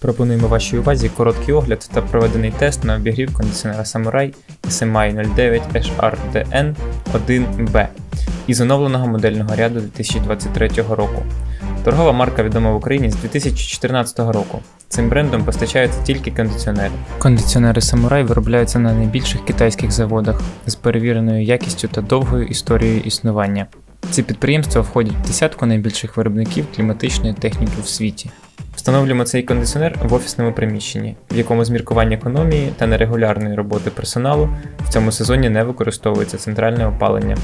Пропонуємо вашій увазі короткий огляд та проведений тест на обігрів кондиціонера Samurai SMI 09 HRDN 1B із оновленого модельного ряду 2023 року. Торгова марка відома в Україні з 2014 року. Цим брендом постачаються тільки кондиціонери. Кондиціонери Samurai виробляються на найбільших китайських заводах з перевіреною якістю та довгою історією існування. Ці підприємства входять в десятку найбільших виробників кліматичної техніки в світі. Встановлюємо цей кондиціонер в офісному приміщенні, в якому з економії та нерегулярної роботи персоналу в цьому сезоні не використовується центральне опалення.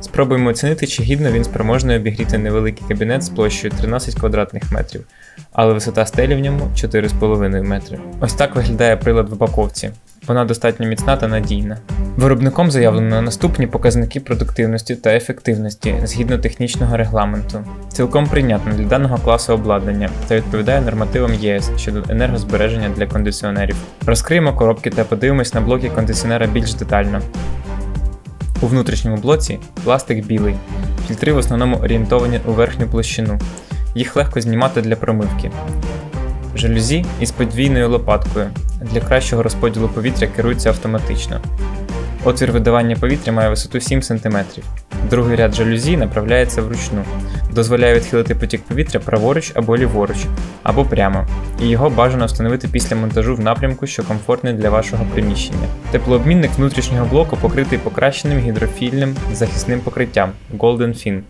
Спробуємо оцінити, чи гідно він спроможний обігріти невеликий кабінет з площею 13 квадратних метрів, але висота стелі в ньому 4,5 метри. Ось так виглядає прилад в упаковці. Вона достатньо міцна та надійна. Виробником заявлено наступні показники продуктивності та ефективності згідно технічного регламенту. Цілком прийнятно для даного класу обладнання та відповідає нормативам ЄС щодо енергозбереження для кондиціонерів. Розкриємо коробки та подивимось на блоки кондиціонера більш детально. У внутрішньому блоці пластик білий, фільтри в основному орієнтовані у верхню площину. Їх легко знімати для промивки. Жалюзі із подвійною лопаткою. Для кращого розподілу повітря керуються автоматично. Отвір видавання повітря має висоту 7 см. Другий ряд жалюзі направляється вручну, дозволяє відхилити потік повітря праворуч або ліворуч, або прямо, і його бажано встановити після монтажу в напрямку, що комфортний для вашого приміщення. Теплообмінник внутрішнього блоку покритий покращеним гідрофільним захисним покриттям Golden Fin.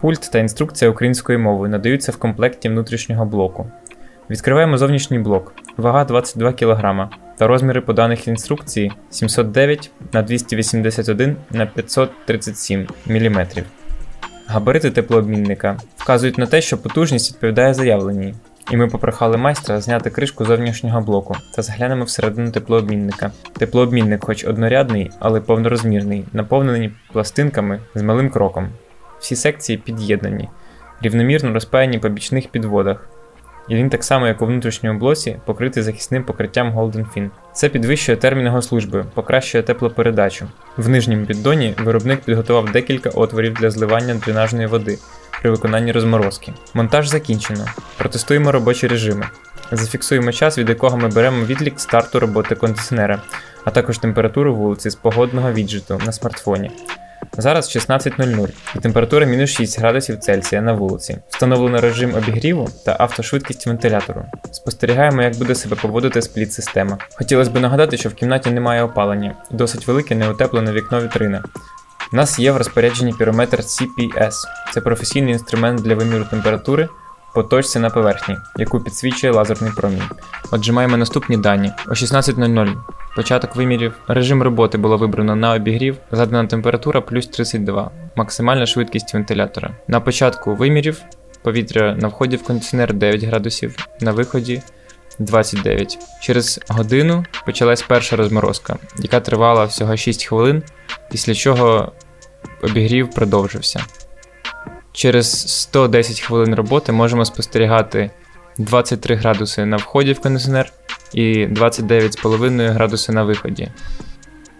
Пульт та інструкція українською мовою надаються в комплекті внутрішнього блоку. Відкриваємо зовнішній блок, вага 22 кг та розміри поданих в інструкції 709 на 281 на 537 мм. Габарити теплообмінника вказують на те, що потужність відповідає заявленій, і ми попрохали майстра зняти кришку зовнішнього блоку та заглянемо всередину теплообмінника. Теплообмінник, хоч однорядний, але повнорозмірний, наповнений пластинками з малим кроком. Всі секції під'єднані, рівномірно розпаяні по бічних підводах. І він так само, як у внутрішньому блоці, покритий захисним покриттям Golden Fin. Це підвищує термін його служби, покращує теплопередачу. В нижньому піддоні виробник підготував декілька отворів для зливання дренажної води при виконанні розморозки. Монтаж закінчено. Протестуємо робочі режими. Зафіксуємо час, від якого ми беремо відлік старту роботи кондиціонера, а також температуру вулиці з погодного віджиту на смартфоні. Зараз 16.00 і температура мінус 6 градусів Цельсія на вулиці. Встановлено режим обігріву та автошвидкість вентилятору. Спостерігаємо, як буде себе поводити спліт-система. Хотілося б нагадати, що в кімнаті немає опалення, досить велике неутеплене вікно вітрина. У нас є в розпорядженні пірометр CPS. Це професійний інструмент для виміру температури по точці на поверхні, яку підсвічує лазерний промінь. Отже, маємо наступні дані. О 16.00 початок вимірів. Режим роботи було вибрано на обігрів, задана температура плюс 32, максимальна швидкість вентилятора. На початку вимірів повітря на вході в кондиціонер 9 градусів, на виході 29. Через годину почалась перша розморозка, яка тривала всього 6 хвилин, після чого обігрів продовжився. Через 110 хвилин роботи можемо спостерігати 23 градуси на вході в кондиціонер і 29,5 градуси на виході.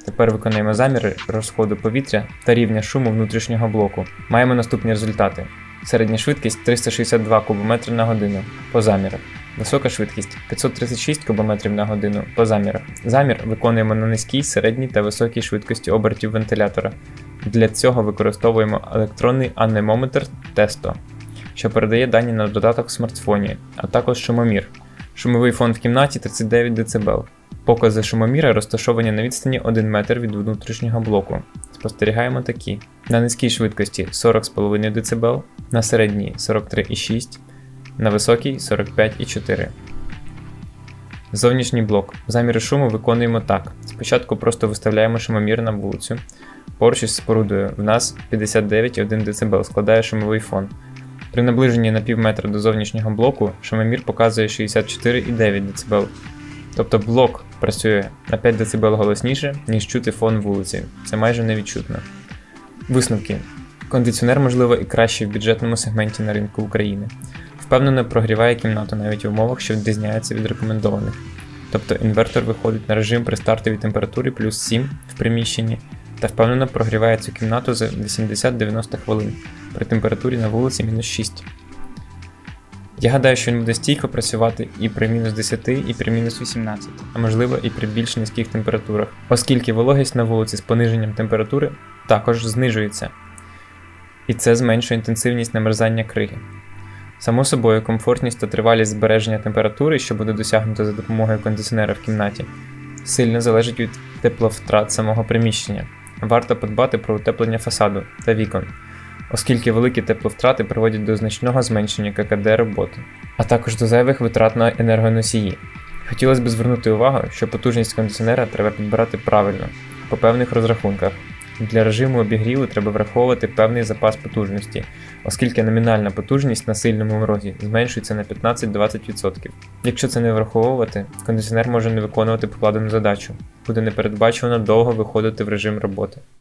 Тепер виконуємо заміри розходу повітря та рівня шуму внутрішнього блоку. Маємо наступні результати. Середня швидкість 362 кубометри на годину по замірах. Висока швидкість 536 км на годину по замірах. Замір виконуємо на низькій, середній та високій швидкості обертів вентилятора. Для цього використовуємо електронний анемометр Testo, що передає дані на додаток в смартфоні, а також шумомір. Шумовий фон в кімнаті 39 дБ. Покази шумоміра розташовані на відстані 1 метр від внутрішнього блоку. Спостерігаємо такі: на низькій швидкості 40,5 дБ, на середній 43,6 на високій 45,4. Зовнішній блок. Заміри шуму виконуємо так. Спочатку просто виставляємо шумомір на вулицю. Поруч із спорудою в нас 59,1 дБ складає шумовий фон. При наближенні на пів метра до зовнішнього блоку шумомір показує 64,9 дБ. Тобто блок працює на 5 дБ голосніше, ніж чути фон вулиці. Це майже невідчутно. Висновки. Кондиціонер, можливо, і краще в бюджетному сегменті на ринку України. Впевнено прогріває кімнату навіть в умовах, що відрізняються від рекомендованих. Тобто інвертор виходить на режим при стартовій температурі плюс 7 в приміщенні та впевнено прогріває цю кімнату за 80-90 хвилин при температурі на вулиці мінус 6. Я гадаю, що він буде стійко працювати і при мінус 10, і при мінус 18, а можливо і при більш низьких температурах, оскільки вологість на вулиці з пониженням температури також знижується, і це зменшує інтенсивність намерзання криги. Само собою, комфортність та тривалість збереження температури, що буде досягнуто за допомогою кондиціонера в кімнаті, сильно залежить від тепловтрат самого приміщення. Варто подбати про утеплення фасаду та вікон, оскільки великі тепловтрати приводять до значного зменшення ККД роботи, а також до зайвих витрат на енергоносії. Хотілося б звернути увагу, що потужність кондиціонера треба підбирати правильно, по певних розрахунках. Для режиму обігріву треба враховувати певний запас потужності, оскільки номінальна потужність на сильному морозі зменшується на 15-20%. Якщо це не враховувати, кондиціонер може не виконувати покладену задачу, буде непередбачувано довго виходити в режим роботи.